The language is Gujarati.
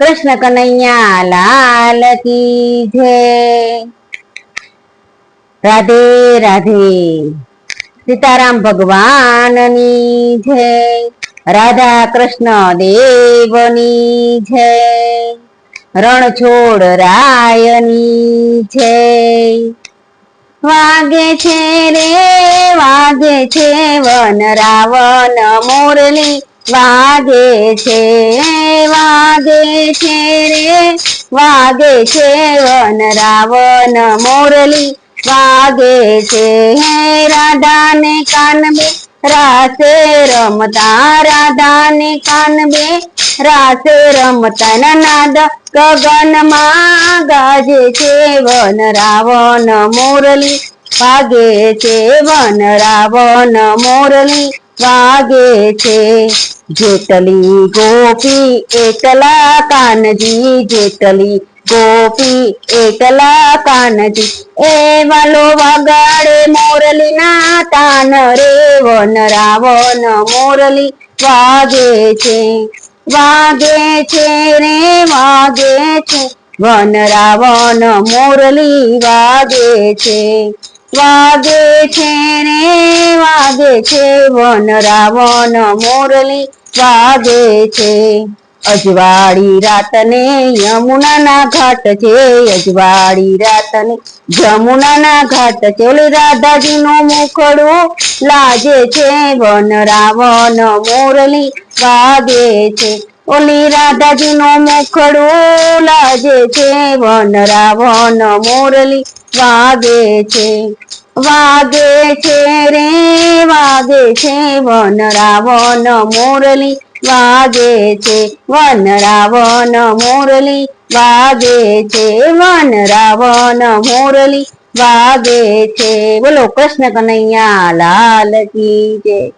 કૃષ્ણ કનૈયા, લાલ કી જય. રાધે રાધે. સીતારામ ભગવાનની જય. રાધા કૃષ્ણ દેવની જય. રણછોડ રાયની જય. વાગે છે રે, વાગે છે વન રાવણ મોરલી. વાગે છે વાગે છે રે, વાગે છે વન રાવણ મોરલી, વાગે છે હે રાધાને કાનબે રાસે રમતા રાધાને કાનબે રાસે રમતા નાદ ગગનમાં ગાજે છે વન રાવણ મોરલી, વાગે છે વન રાવણ મોરલી, વાગે છે જેટલી ગોપી એટલા કાનજી, જેટલી ગોપી એટલા કાનજી, એ વાલો વગાડે મોરલી ના તાન રે, વન રાવણ મોરલી વાગે છે વાગે છે રે, વાગે છે, વન રાવણ મોરલી વાગે છે. વાગે છે રે વાગે છે વન રાવણ મોરલી, વાગે છે. અજવાળી રાતને યમુનાના ઘાટ છે, અજવાળી રાતને જમુનાના ઘાટ છે. ઓલી રાધાજીનું મુખડું લાજે છે, વન રાવણ મોરલી વાગે છે. ઓલી રાધાજીનું મુખડું લાજે છે, વન રાવણ મોરલી વાગે છે વાગે છે રે, વાગે છે વન રાવણ મોરલી, વાગે છે વન રાવણ મોરલી, વાગે છે વન રાવણ મોરલી, વાગે છે. બોલો કૃષ્ણ કનૈયા, લાલ કી જય.